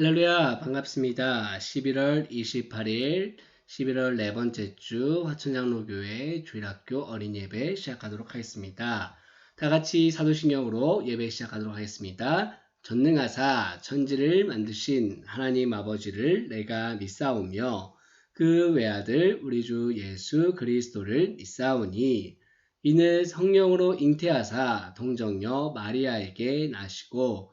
할렐루야 반갑습니다. 11월 28일 11월 네 번째 주 화천장로교회 주일학교 어린 예배 시작하도록 하겠습니다. 다 같이 사도신경으로 예배 시작하도록 하겠습니다. 전능하사 천지를 만드신 하나님 아버지를 내가 믿사오며 그 외아들 우리 주 예수 그리스도를 믿사오니 이는 성령으로 잉태하사 동정녀 마리아에게 나시고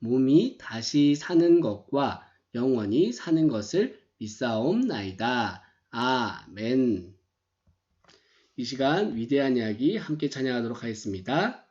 몸이 다시 사는 것과 영원히 사는 것을 믿사옵나이다. 아멘. 이 시간 위대한 이야기 함께 찬양하도록 하겠습니다.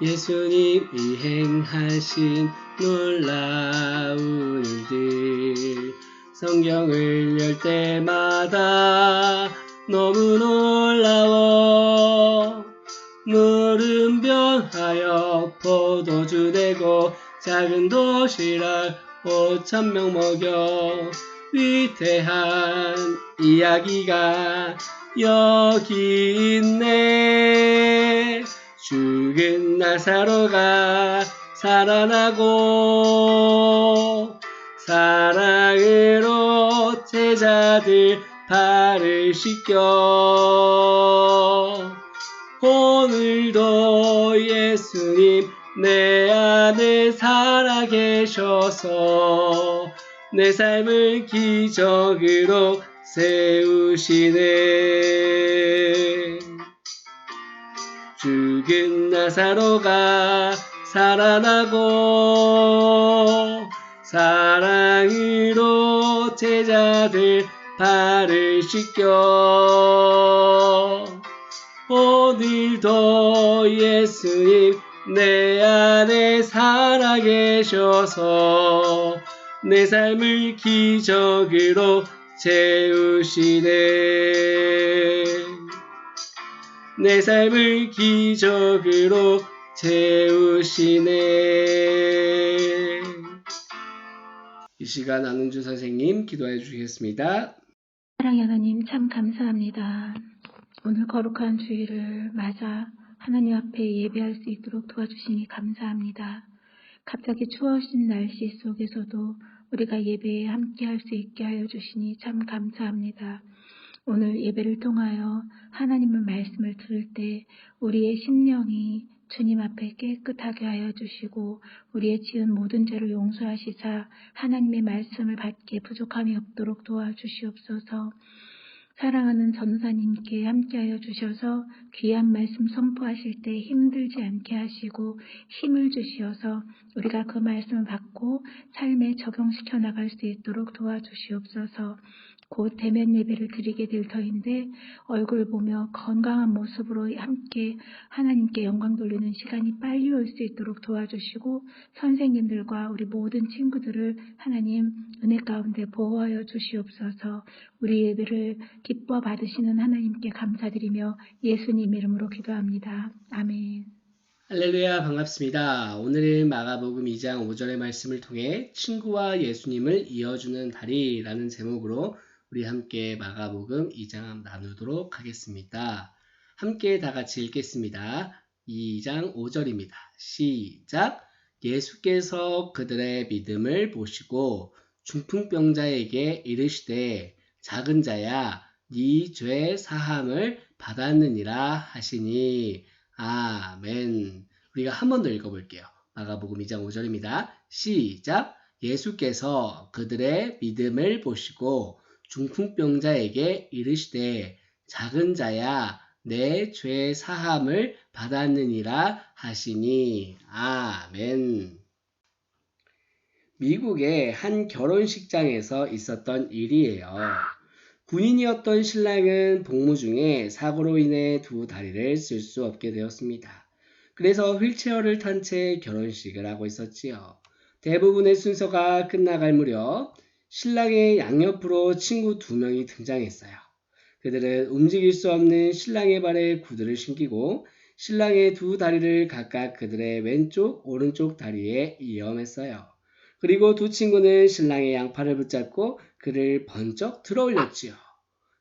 예수님 이 행하신 놀라운 일들 성경을 열 때마다 너무 놀라워. 물은 변하여 포도주 내고 작은 도시락 오천 명 먹여 위대한 이야기가 여기 있네 죽은 나사로가 살아나고 사랑으로 제자들 발을 씻겨 오늘도 예수님 내 안에 살아계셔서 내 삶을 기적으로 세우시네 죽은 나사로가 살아나고 사랑으로 제자들 발을 씻겨 오늘도 예수님 내 안에 살아계셔서 내 삶을 기적으로 채우시네 내 삶을 기적으로 채우시네. 이 시간 안은주 선생님 기도해 주시겠습니다. 사랑의 하나님 참 감사합니다. 오늘 거룩한 주일을 맞아 하나님 앞에 예배할 수 있도록 도와주시니 감사합니다. 갑자기 추워진 날씨 속에서도 우리가 예배에 함께 할 수 있게 하여 주시니 참 감사합니다. 오늘 예배를 통하여 하나님의 말씀을 들을 때 우리의 심령이 주님 앞에 깨끗하게 하여 주시고 우리의 지은 모든 죄를 용서하시사 하나님의 말씀을 받기에 부족함이 없도록 도와주시옵소서. 사랑하는 전사님께 함께하여 주셔서 귀한 말씀 선포하실 때 힘들지 않게 하시고 힘을 주시어서 우리가 그 말씀을 받고 삶에 적용시켜 나갈 수 있도록 도와주시옵소서. 곧 대면 예배를 드리게 될 터인데 얼굴 보며 건강한 모습으로 함께 하나님께 영광 돌리는 시간이 빨리 올 수 있도록 도와주시고 선생님들과 우리 모든 친구들을 하나님 은혜 가운데 보호하여 주시옵소서 우리 예배를 기뻐 받으시는 하나님께 감사드리며 예수님 이름으로 기도합니다. 아멘. 할렐루야 반갑습니다. 오늘은 마가복음 2장 5절의 말씀을 통해 친구와 예수님을 이어주는 다리라는 제목으로 우리 함께 마가복음 2장 나누도록 하겠습니다. 함께 다 같이 읽겠습니다. 2장 5절입니다. 시작! 예수께서 그들의 믿음을 보시고 중풍병자에게 이르시되 작은 자야 네 죄 사함을 받았느니라 하시니 아멘. 우리가 한 번 더 읽어볼게요. 마가복음 2장 5절입니다. 시작! 예수께서 그들의 믿음을 보시고 중풍병자에게 이르시되 작은 자야 내 죄 사함을 받았느니라 하시니 아멘. 미국의 한 결혼식장에서 있었던 일이에요. 군인이었던 신랑은 복무 중에 사고로 인해 두 다리를 쓸 수 없게 되었습니다. 그래서 휠체어를 탄 채 결혼식을 하고 있었지요. 대부분의 순서가 끝나갈 무렵 신랑의 양옆으로 친구 두 명이 등장했어요. 그들은 움직일 수 없는 신랑의 발에 구두를 신기고 신랑의 두 다리를 각각 그들의 왼쪽, 오른쪽 다리에 이어맸어요. 그리고 두 친구는 신랑의 양팔을 붙잡고 그를 번쩍 들어 올렸지요.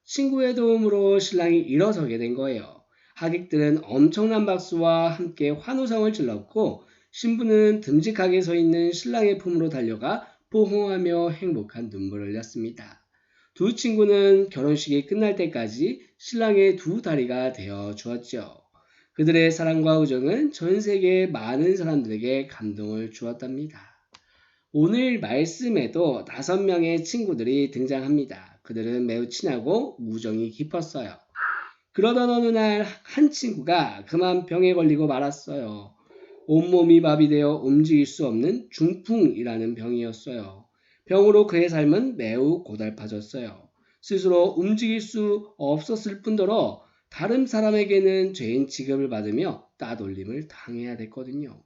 친구의 도움으로 신랑이 일어서게 된 거예요. 하객들은 엄청난 박수와 함께 환호성을 질렀고 신부는 듬직하게 서 있는 신랑의 품으로 달려가 포옹하며 행복한 눈물을 흘렸습니다. 두 친구는 결혼식이 끝날 때까지 신랑의 두 다리가 되어 주었죠. 그들의 사랑과 우정은 전 세계 많은 사람들에게 감동을 주었답니다. 오늘 말씀에도 다섯 명의 친구들이 등장합니다. 그들은 매우 친하고 우정이 깊었어요. 그러던 어느 날 한 친구가 그만 병에 걸리고 말았어요. 온몸이 마비 되어 움직일 수 없는 중풍이라는 병이었어요. 병으로 그의 삶은 매우 고달파졌어요. 스스로 움직일 수 없었을 뿐더러 다른 사람에게는 죄인 취급을 받으며 따돌림을 당해야 됐거든요.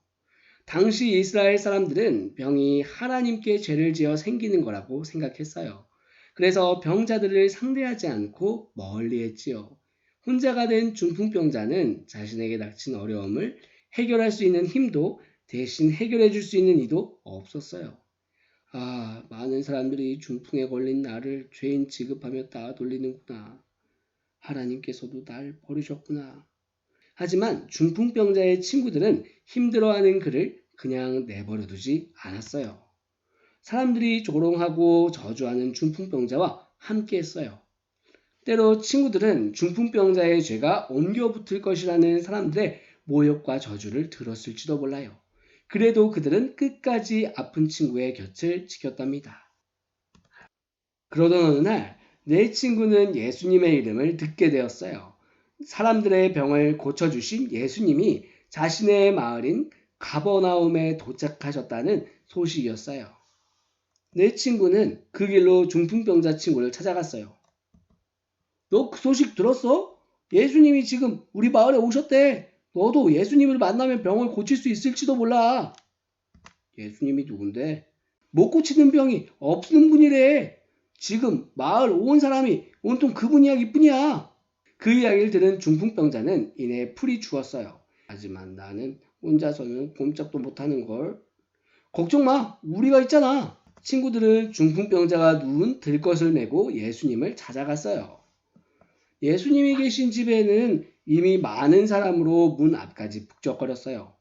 당시 이스라엘 사람들은 병이 하나님께 죄를 지어 생기는 거라고 생각했어요. 그래서 병자들을 상대하지 않고 멀리 했지요. 혼자가 된 중풍병자는 자신에게 닥친 어려움을 해결할 수 있는 힘도 대신 해결해 줄 수 있는 이도 없었어요. 아, 많은 사람들이 중풍에 걸린 나를 죄인 취급하며 따돌리는구나. 하나님께서도 날 버리셨구나. 하지만 중풍병자의 친구들은 힘들어하는 그를 그냥 내버려 두지 않았어요. 사람들이 조롱하고 저주하는 중풍병자와 함께 했어요. 때로 친구들은 중풍병자의 죄가 옮겨 붙을 것이라는 사람들의 모욕과 저주를 들었을지도 몰라요. 그래도 그들은 끝까지 아픈 친구의 곁을 지켰답니다. 그러던 어느 날 내 친구는 예수님의 이름을 듣게 되었어요. 사람들의 병을 고쳐주신 예수님이 자신의 마을인 가버나움에 도착하셨다는 소식이었어요. 내 친구는 그 길로 중풍병자 친구를 찾아갔어요. 너 그 소식 들었어? 예수님이 지금 우리 마을에 오셨대. 너도 예수님을 만나면 병을 고칠 수 있을지도 몰라. 예수님이 누군데? 못 고치는 병이 없는 분이래. 지금 마을 온 사람이 온통 그분 이야기뿐이야. 그 이야기를 들은 중풍병자는 이내 풀이 죽었어요. 하지만 나는 혼자서는 꼼짝도 못하는 걸. 걱정 마, 우리가 있잖아. 친구들은 중풍병자가 누운 들것을 메고 예수님을 찾아갔어요. 예수님이 계신 집에는 이미 많은 사람으로 문 앞까지 북적거렸어요.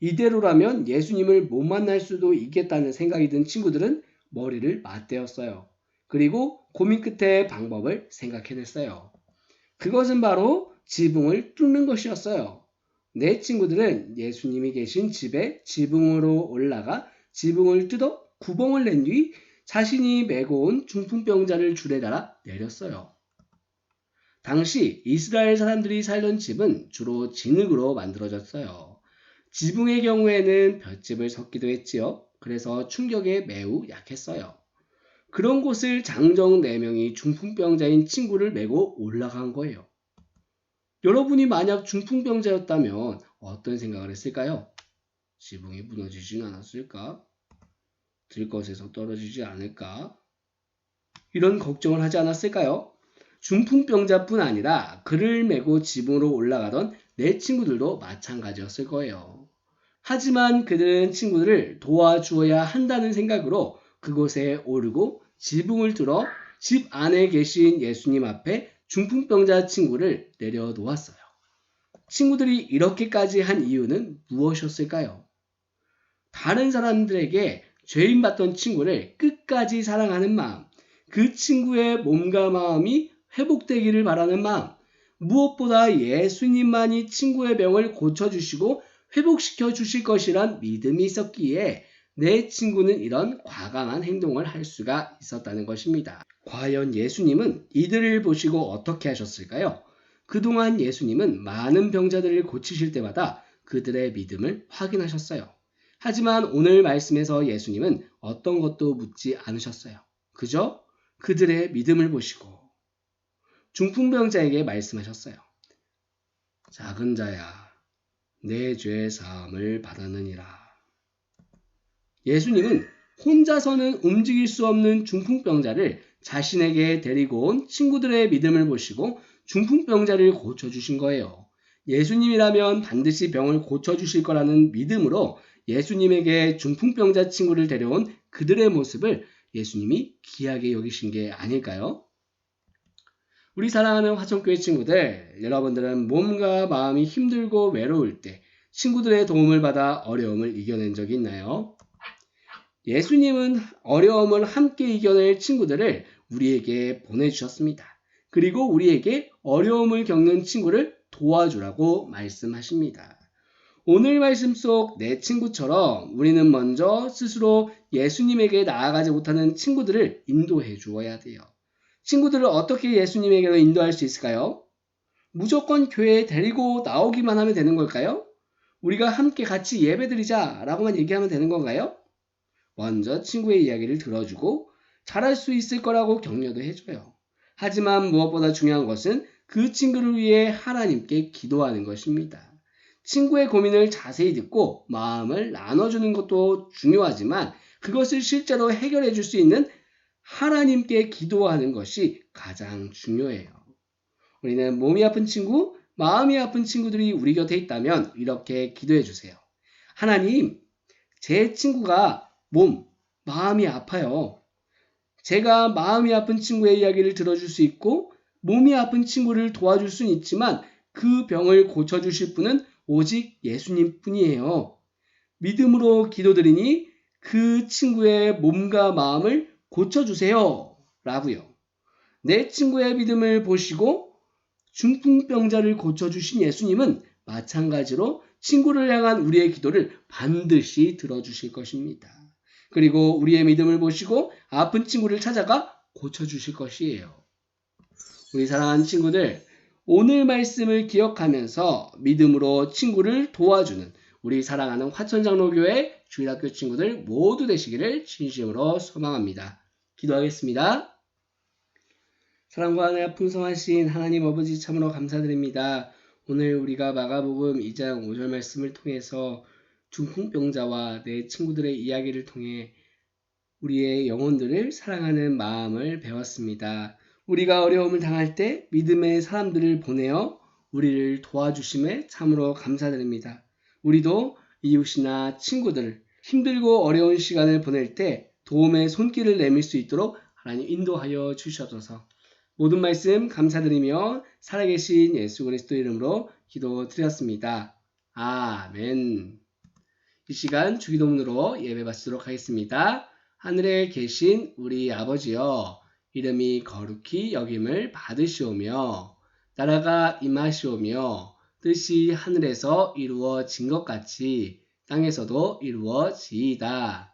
이대로라면 예수님을 못 만날 수도 있겠다는 생각이 든 친구들은 머리를 맞대었어요. 그리고 고민 끝에 방법을 생각해냈어요. 그것은 바로 지붕을 뚫는 것이었어요. 내 친구들은 예수님이 계신 집에 지붕으로 올라가 지붕을 뜯어 구멍을 낸 뒤 자신이 메고 온 중풍병자를 줄에 달아 내렸어요. 당시 이스라엘 사람들이 살던 집은 주로 진흙으로 만들어졌어요. 지붕의 경우에는 볏집을 섞기도 했지요. 그래서 충격에 매우 약했어요. 그런 곳을 장정 4명이 중풍병자인 친구를 메고 올라간 거예요. 여러분이 만약 중풍병자였다면 어떤 생각을 했을까요? 지붕이 무너지진 않았을까? 들것에서 떨어지지 않을까? 이런 걱정을 하지 않았을까요? 중풍병자뿐 아니라 그를 메고 지붕으로 올라가던 내 친구들도 마찬가지였을 거예요. 하지만 그들은 친구들을 도와주어야 한다는 생각으로 그곳에 오르고 지붕을 뚫어 집 안에 계신 예수님 앞에 중풍병자 친구를 내려놓았어요. 친구들이 이렇게까지 한 이유는 무엇이었을까요? 다른 사람들에게 죄인 받던 친구를 끝까지 사랑하는 마음, 그 친구의 몸과 마음이 회복되기를 바라는 마음, 무엇보다 예수님만이 친구의 병을 고쳐주시고 회복시켜 주실 것이란 믿음이 있었기에 내 친구는 이런 과감한 행동을 할 수가 있었다는 것입니다. 과연 예수님은 이들을 보시고 어떻게 하셨을까요? 그동안 예수님은 많은 병자들을 고치실 때마다 그들의 믿음을 확인하셨어요. 하지만 오늘 말씀에서 예수님은 어떤 것도 묻지 않으셨어요. 그저 그들의 믿음을 보시고 중풍병자에게 말씀하셨어요. 작은 자야, 내 죄 사함을 받았느니라. 예수님은 혼자서는 움직일 수 없는 중풍병자를 자신에게 데리고 온 친구들의 믿음을 보시고 중풍병자를 고쳐주신 거예요. 예수님이라면 반드시 병을 고쳐주실 거라는 믿음으로 예수님에게 중풍병자 친구를 데려온 그들의 모습을 예수님이 귀하게 여기신 게 아닐까요? 우리 사랑하는 화천교회 친구들, 여러분들은 몸과 마음이 힘들고 외로울 때 친구들의 도움을 받아 어려움을 이겨낸 적이 있나요? 예수님은 어려움을 함께 이겨낼 친구들을 우리에게 보내주셨습니다. 그리고 우리에게 어려움을 겪는 친구를 도와주라고 말씀하십니다. 오늘 말씀 속 내 친구처럼 우리는 먼저 스스로 예수님에게 나아가지 못하는 친구들을 인도해 주어야 돼요. 친구들을 어떻게 예수님에게로 인도할 수 있을까요? 무조건 교회에 데리고 나오기만 하면 되는 걸까요? 우리가 함께 같이 예배 드리자 라고만 얘기하면 되는 건가요? 먼저 친구의 이야기를 들어주고 잘할 수 있을 거라고 격려도 해줘요. 하지만 무엇보다 중요한 것은 그 친구를 위해 하나님께 기도하는 것입니다. 친구의 고민을 자세히 듣고 마음을 나눠주는 것도 중요하지만 그것을 실제로 해결해 줄 수 있는 하나님께 기도하는 것이 가장 중요해요. 우리는 몸이 아픈 친구, 마음이 아픈 친구들이 우리 곁에 있다면 이렇게 기도해 주세요. 하나님, 제 친구가 몸, 마음이 아파요. 제가 마음이 아픈 친구의 이야기를 들어줄 수 있고 몸이 아픈 친구를 도와줄 수는 있지만 그 병을 고쳐주실 분은 오직 예수님 뿐이에요. 믿음으로 기도드리니 그 친구의 몸과 마음을 고쳐주세요. 라고요. 내 친구의 믿음을 보시고 중풍병자를 고쳐주신 예수님은 마찬가지로 친구를 향한 우리의 기도를 반드시 들어주실 것입니다. 그리고 우리의 믿음을 보시고 아픈 친구를 찾아가 고쳐주실 것이에요. 우리 사랑하는 친구들, 오늘 말씀을 기억하면서 믿음으로 친구를 도와주는 우리 사랑하는 화천장로교회 주일학교 친구들 모두 되시기를 진심으로 소망합니다. 기도하겠습니다. 사랑과 은혜가 풍성하신 하나님 아버지 참으로 감사드립니다. 오늘 우리가 마가복음 2장 5절 말씀을 통해서 중풍병자와 내 친구들의 이야기를 통해 우리의 영혼들을 사랑하는 마음을 배웠습니다. 우리가 어려움을 당할 때 믿음의 사람들을 보내어 우리를 도와주심에 참으로 감사드립니다. 우리도 이웃이나 친구들, 힘들고 어려운 시간을 보낼 때 도움의 손길을 내밀 수 있도록 하나님 인도하여 주시옵소서. 모든 말씀 감사드리며 살아계신 예수 그리스도 이름으로 기도드렸습니다. 아멘. 이 시간 주기도문으로 예배 받도록 하겠습니다. 하늘에 계신 우리 아버지여 이름이 거룩히 여김을 받으시오며 나라가 임하시오며 뜻이 하늘에서 이루어진 것 같이 땅에서도 이루어지이다.